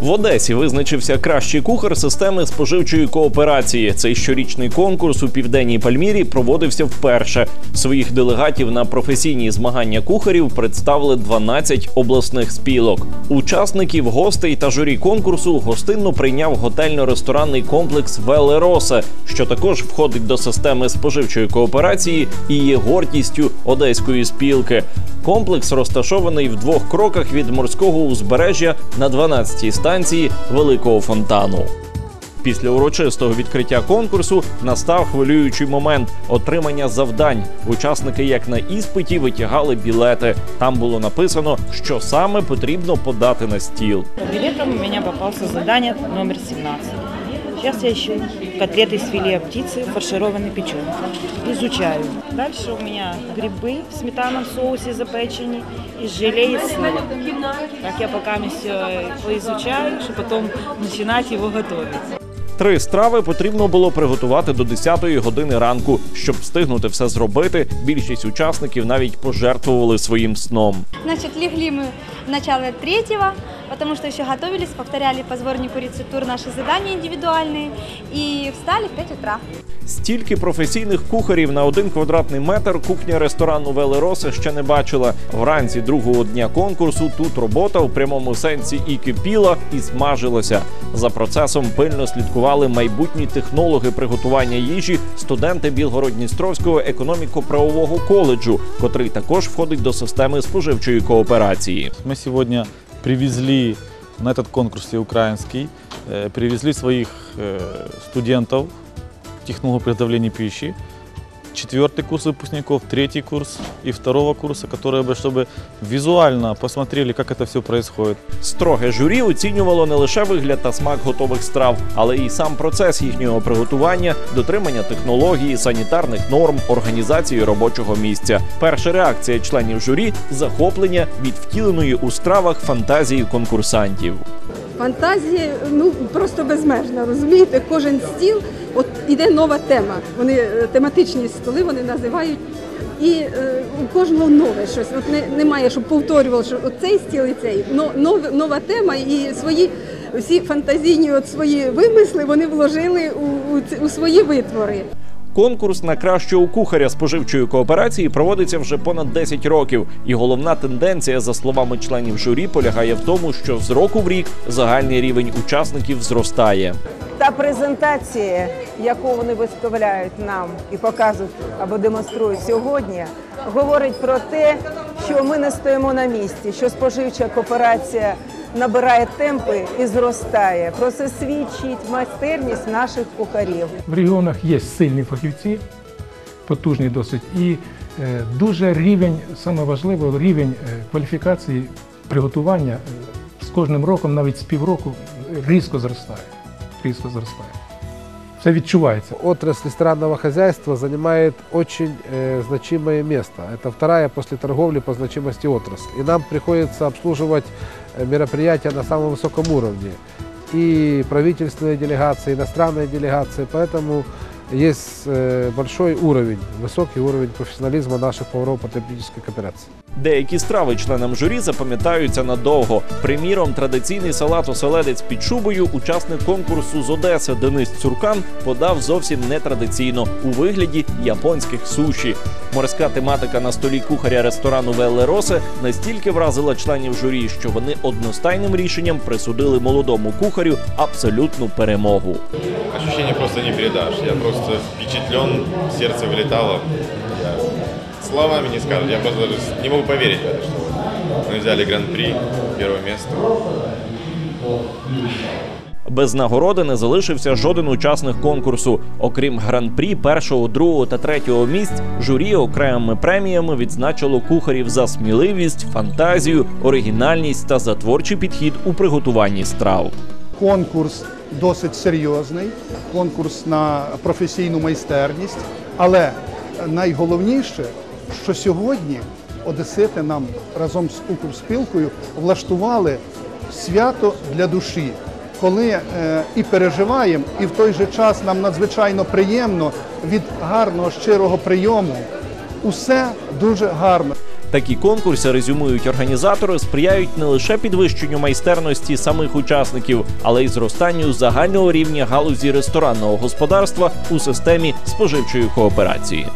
В Одесі визначився кращий кухар системи споживчої кооперації. Цей щорічний конкурс у південній Пальмірі проводився вперше. Своїх делегатів на професійні змагання кухарів представили 12 обласних спілок. Учасників, гостей та журі конкурсу гостинно прийняв готельно-ресторанний комплекс Велеросе, що також входить до системи споживчої кооперації і є гордістю одеської спілки. Комплекс розташований в двох кроках від морського узбережжя на 12-й станції Великого фонтану. Після урочистого відкриття конкурсу настав хвилюючий момент отримання завдань. Учасники, як на іспиті, витягали білети. Там було написано, що саме потрібно подати на стіл. Білетом мені у завдання попался задание номер 17. Сейчас я ищу котлеты из филе птицы, фаршированный печенкой. Изучаю. Дальше у меня грибы в сметанном соусе запечені и желе из сыра. Так я пока все поизучаю, чтобы потом начинать его готовить. Три страви потрібно було приготувати до 10-ї години ранку. Щоб встигнути все зробити, більшість учасників навіть пожертвували своїм сном. Значит, легли мы начало третьего, потому что еще готовились, повторяли по сборнику рецептур наши задания индивидуальные и встали в 5 утра. Стільки професійних кухарів на один квадратний метр кухня ресторану Велероса ще не бачила. Вранці другого дня конкурсу тут робота в прямому сенсі і кипіла, і смажилася. За процесом пильно слідкували майбутні технологи приготування їжі, студенти Білгород-Дністровського економіко-правового коледжу, котрий також входить до системи споживчої кооперації. Мы сегодня привезли на этот конкурс украинский, э, привезли своих э, студентов технологии приготовления пищи, четвертый курс выпускников, третий курс и второго курса, которые бы, чтобы визуально посмотрели, как это все происходит. Строге журі оцінювало не лише вигляд та смак готових страв, але й сам процес їхнього приготування, дотримання технології, санітарних норм, організації робочого місця. Перша реакція членів журі захоплення від втіленої у стравах фантазії конкурсантів. Фантазія ну просто безмежна. Розумієте, кожен стіл, от іде нова тема. Вони е, тематичні столи вони називають. І е, у кожного нове щось. От не, немає, щоб повторювали, що от цей стіл і цей. Но, нов, нова тема і свої всі фантазійні от свої вимисли вони вложили у, у, у свої витвори. Конкурс на кращого кухаря споживчої кооперації проводиться вже понад 10 років, і головна тенденція, за словами членів журі, полягає в тому, що з року в рік загальний рівень учасників зростає. Та презентація, яку вони виставляють нам і показують або демонструють сьогодні, говорить про те, що ми не стоїмо на місці, що споживча кооперація набирає темпи і зростає. Про це свідчить майстерність наших кухарів. В регіонах є сильні фахівці, потужні досить, і е, дуже рівень, саме важливо, рівень е, кваліфікації приготування е, з кожним роком, навіть з півроку, різко зростає Різко зростає. Це відчувається. Отрасль ресторанного хозяйства занимает очень э, значимое место. Это вторая после торговли по значимости отрасль. И нам приходится обслуживать э, мероприятия на самом высоком уровне. И правительственные делегации, и иностранные делегации. Поэтому есть большой уровень, высокий уровень профессионализма наших поваров потребительской кооперации. Деякі страви членам журі запам'ятаються надовго. Приміром, традиційний салат оселедець під шубою учасник конкурсу з Одеси Денис Цуркан подав зовсім нетрадиційно у вигляді японських суші. Морська тематика на столі кухаря ресторану Велле Росе настільки вразила членів журі, що вони одностайним рішенням присудили молодому кухарю абсолютну перемогу Ощущение просто не передашь. Я просто впечатлен, сердце вылетало. Я словами не скажешь. Я просто даже не могу поверить в это, что вот мы взяли гран-при, первое место. Без нагороди не залишився жоден учасник конкурсу. Окрім гран-прі першого, другого та третього місць, журі окремими преміями відзначило кухарів за сміливість, фантазію, оригінальність та за творчий підхід у приготуванні страв. Конкурс досить серйозний, конкурс на професійну майстерність. Але найголовніше, що сьогодні одесити нам разом з Укрспілкою влаштували свято для душі, коли е, і переживаємо, і в той же час нам надзвичайно приємно від гарного щирого прийому. Усе дуже гарно. Такі конкурси, резюмують організатори, сприяють не лише підвищенню майстерності самих учасників, але й зростанню загального рівня галузі ресторанного господарства у системі споживчої кооперації.